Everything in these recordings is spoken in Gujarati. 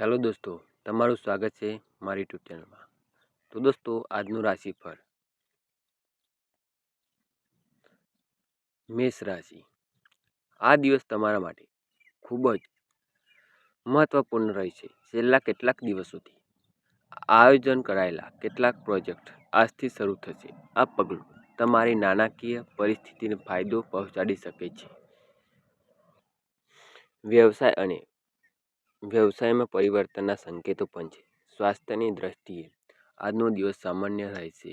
હેલો દોસ્તો, તમારું સ્વાગત છે મારી યુટ્યુબ ચેનલમાં. તો દોસ્તો, આજનું રાશિફળ. મેષ રાશિ. આ દિવસ તમારા માટે ખૂબ જ મહત્વપૂર્ણ રહેશે. છેલ્લા કેટલાક દિવસોથી આયોજન કરાયેલા કેટલાક પ્રોજેક્ટ આજથી શરૂ થશે. આ પગલું તમારી નાણાકીય પરિસ્થિતિને ફાયદો પહોંચાડી શકે છે. વ્યવસાય અને વ્યવસાયમાં પરિવર્તનના સંકેતો પણ છે. સ્વાસ્થ્યની દ્રષ્ટિએ આજનો દિવસ સામાન્ય રહેશે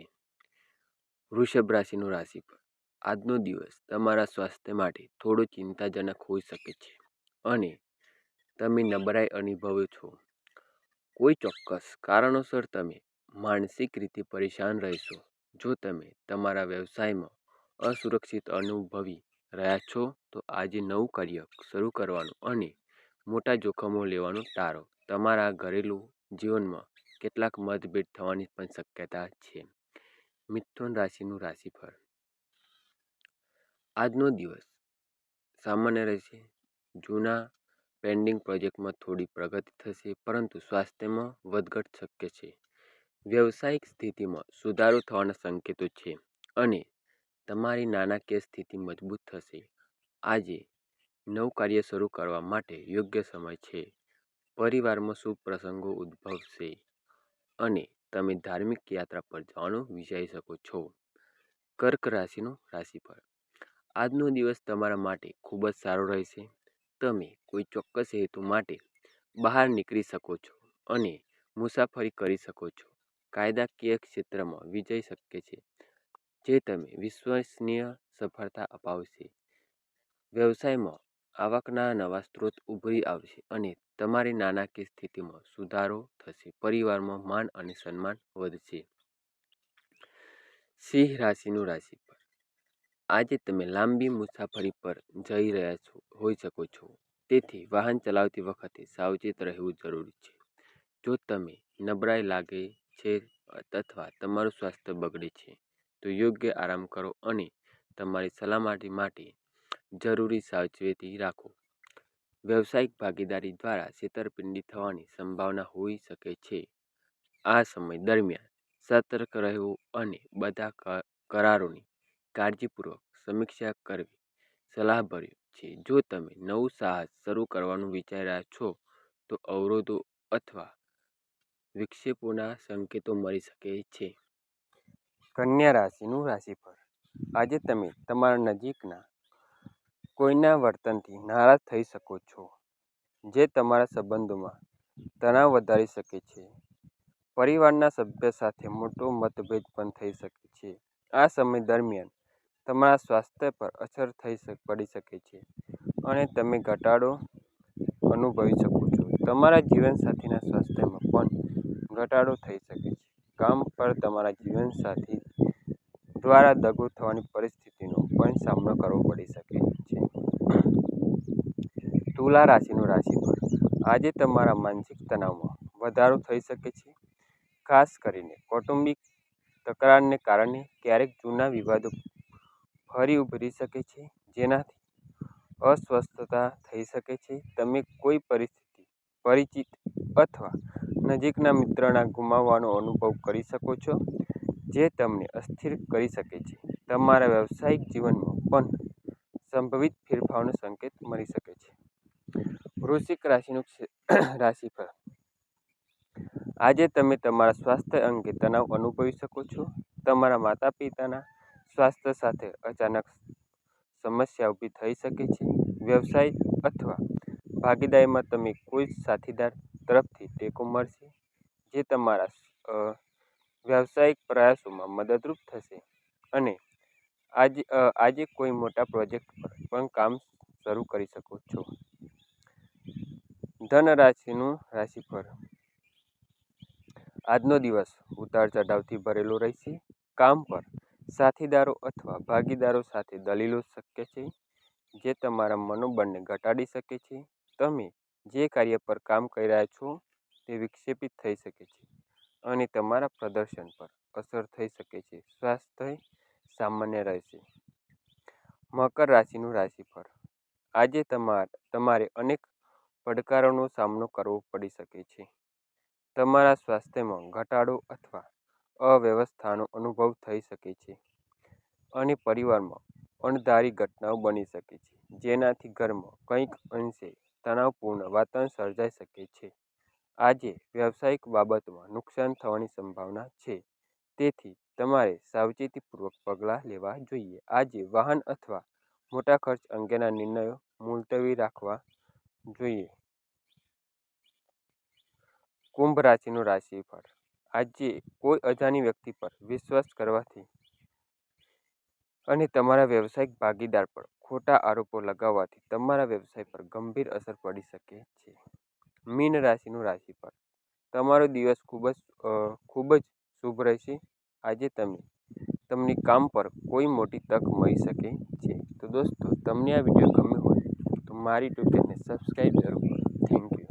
વૃષભ રાશિનું રાશિફળ. આજનો દિવસ તમારા સ્વાસ્થ્ય માટે થોડો ચિંતાજનક હોઈ શકે છે અને તમે નબળાઈ અનુભવો છો. કોઈ ચોક્કસ કારણોસર તમે માનસિક રીતે પરેશાન રહેશો. જો તમે તમારા વ્યવસાયમાં અસુરક્ષિત અનુભવી રહ્યા છો તો આજે નવું કાર્ય શરૂ કરવાનું અને મોટા જોખમો લેવાનું ટાળો તમારા ઘરેલું જીવનમાં કેટલાક મતભેદ થવાની પણ શક્યતા છે. મિથુન રાશિનું રાશિફળ. આજનો દિવસ સામાન્ય રહેશે. જૂના પેન્ડિંગ પ્રોજેક્ટમાં થોડી પ્રગતિ થશે, પરંતુ સ્વાસ્થ્યમાં વધઘટ શક્ય છે. વ્યવસાયિક સ્થિતિમાં સુધારો થવાના સંકેતો છે અને તમારી નાણાકીય સ્થિતિ મજબૂત થશે. આજે નવું કાર્ય શરૂ કરવા માટે યોગ્ય સમય છે. પરિવારમાં શુભ પ્રસંગો ઉદ્ભવશે અને તમે ધાર્મિક યાત્રા પર જવાનું વિચારી શકો છો. કર્ક રાશિનું રાશિફળ. આજનો દિવસ તમારા માટે ખૂબ જ સારો રહેશે. તમે કોઈ ચોક્કસ હેતુ માટે બહાર નીકળી શકો છો અને મુસાફરી કરી શકો છો. કાયદાકીય ક્ષેત્રમાં વિજય શક્ય છે. જે તમે વિશ્વસનીય સફળતા અપાવશે. વ્યવસાયમાં આવકના નવા સ્ત્રોત ઉભરી આવશે અને તમારી નાણાકીય સ્થિતિમાં સુધારો થશે. પરિવારમાં માન અને સન્માન વધશે. સિંહ રાશિનું રાશિફળ. આજે તમે લાંબી મુસાફરી પર જઈ રહ્યા છો, હોઈ શકો છો. તેથી વાહન ચલાવતી વખતે સાવચેત રહેવું જરૂરી છે. જો તમે નબળાઈ લાગે છે અથવા તમારું સ્વાસ્થ્ય બગડે છે, તો યોગ્ય આરામ કરો અને તમારી સલામતી માટે જરૂરી સાવચેતી રાખો. વ્યવસાયિક ભાગીદારી દ્વારા છેતરપિંડી થવાની સંભાવના હોઈ શકે છે. આ સમય દરમિયાન સતર્ક રહેવું અને બધા કરારોની કાળજીપૂર્વક સમીક્ષા કરવી સલાહભર્યું છે. જો તમે નવું સાહસ શરૂ કરવાનું વિચારી રહ્યા છો, તો અવરોધો અથવા વિક્ષેપોના સંકેતો મળી શકે છે. કન્યા રાશિનું રાશિફળ. આજે તમે તમારા નજીકના કોઈના વર્તનથી નારાજ થઈ શકો છો, જે તમારા સંબંધોમાં તણાવ વધારી શકે છે. પરિવારના સભ્ય સાથે મોટો મતભેદ પણ થઈ શકે છે. આ સમય દરમિયાન તમારા સ્વાસ્થ્ય પર અસર થઈ પડી શકે છે અને તમે ઘટાડો અનુભવી શકો છો. તમારા જીવનસાથીના સ્વાસ્થ્યમાં પણ ઘટાડો થઈ શકે છે. કામ પર તમારા જીવનસાથી દ્વારા દગો થવાની પરિસ્થિતિનો પણ સામનો કરવો પડી શકે તુલા રાશિનું રાશિફળ. આજે તમારા માનસિક તણાવમાં વધારો થઈ શકે છે. ખાસ કરીને કૌટુંબિક તકરારને કારણે ક્યારેક જૂના વિવાદો ફરી ઉભરી શકે છે, જેનાથી અસ્વસ્થતા થઈ શકે છે. તમે કોઈ પરિસ્થિતિ પરિચિત અથવા નજીકના મિત્રના ગુમાવવાનો અનુભવ કરી શકો છો, જે તમને અસ્થિર કરી શકે છે. તમારા વ્યવસાયિક જીવનમાં પણ સંભવિત ફેરફારનો સંકેત મળી શકે છે. વૃશ્ચિક રાશિનું રાશિફળ. આજે તમે તમારા સ્વાસ્થ્ય અંગે તણાવ અનુભવી શકો છો. તમારા માતા પિતાના સ્વાસ્થ્ય સાથે અચાનક સમસ્યા ઊભી થઈ શકે છે. વ્યવસાય અથવા ભાગીદારીમાં તમે કોઈ સાથીદાર તરફથી ટેકો મળશે, જે તમારા વ્યવસાયિક પ્રયાસોમાં મદદરૂપ થશે અને આજે આજે કોઈ મોટા પ્રોજેક્ટ પર પણ કામ શરૂ કરી શકો છો. ધન રાશિનું રાશિફળ. આજનો દિવસ ઉતાર ચઢાવથી ભરેલો રહેશે. કામ પર સાથીદારો અથવા ભાગીદારો સાથે દલીલો શક્ય છે, જે તમારા મનોબળને ઘટાડી શકે છે. તમે જે કાર્ય પર કામ કરી રહ્યા છો તે વિક્ષેપિત થઈ શકે છે અને તમારા પ્રદર્શન પર અસર થઈ શકે છે. સ્વાસ્થ્ય સામાન્ય રહેશે મકર રાશિનું રાશિફળ. આજે તમારે અનેક પડકારોનો સામનો કરવો પડી શકે છે. તમારા સ્વાસ્થ્યમાં ઘટાડો અથવા અવ્યવસ્થાનો અનુભવ થઈ શકે છે. અને પરિવારમાં અણધારી ઘટનાઓ બની શકે છે, જેનાથી ઘરમાં કંઈક અંશે તણાવપૂર્ણ વાતાવરણ સર્જાઈ શકે છે. આજે વ્યવસાયિક બાબતમાં નુકસાન થવાની સંભાવના છે. તેથી તમારે સાવચેતીપૂર્વક પગલાં લેવા જોઈએ. આજે વાહન અથવા મોટા ખર્ચ અંગેના નિર્ણયો મુલતવી રાખવા જોઈએ. કુંભ રાશિનું રાશિફળ. આજે કોઈ અજાણી વ્યક્તિ પર વિશ્વાસ કરવાથી અને તમારા વ્યવસાયિક ભાગીદાર પર ખોટા આરોપો લગાવવાથી તમારા વ્યવસાય પર ગંભીર અસર પડી શકે છે. મીન રાશિનું રાશિફળ. તમારો દિવસ ખૂબ જ ખૂબ જ શુભ રહેશે. આજે તમે, તમને કામ પર કોઈ મોટી તક મળી શકે છે. તો દોસ્તો, તમને આ વીડિયો ગમ્યો હોય, તો મારી યુટ્યુબ ચેનલને સબસ્ક્રાઈબ જરૂર થેન્ક યુ.